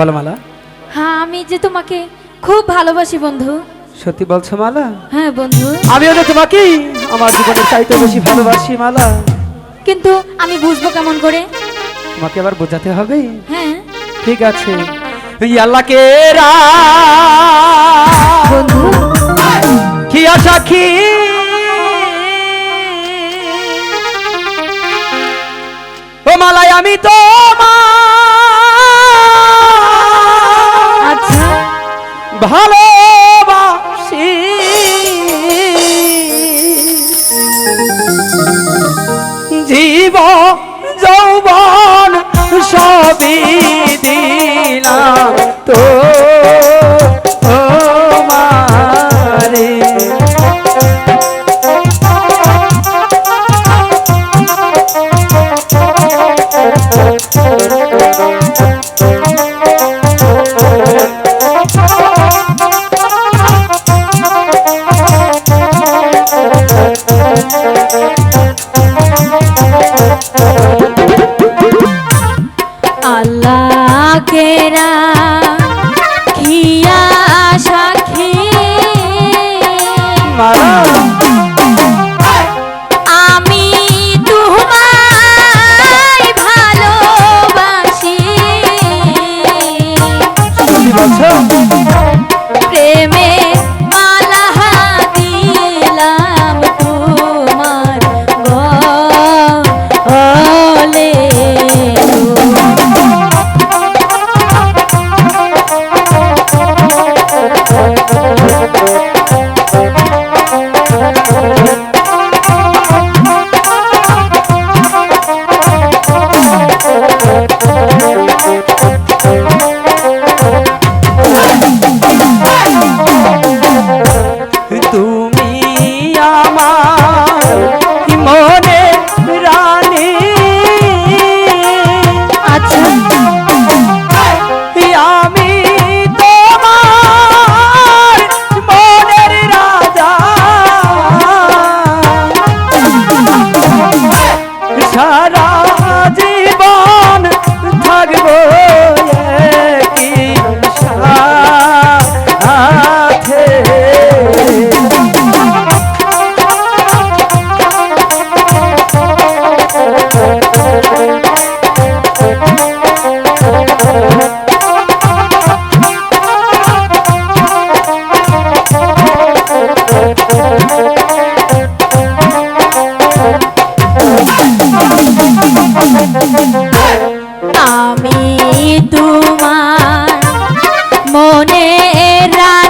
বলো মালা হ্যাঁ আমি যে তোমাকে খুব ভালোবাসি বন্ধু। সত্যি বলছো মালা? হ্যাঁ বন্ধু। আমিও যে তোমাকেই আমার জীবনের চাইতে বেশি ভালোবাসি মালা। কিন্তু আমি বুঝব কেমন করে? তোমাকে আবার বোঝাতে হবে? হ্যাঁ। ঠিক আছে। এই আল্লাহকে বন্ধু। কি আশা কি? ও মালাই আমি তো ভালোবাসি। জীব আল্লাহ খিয়া সাখী মারা। সারা তোমার মনে রানী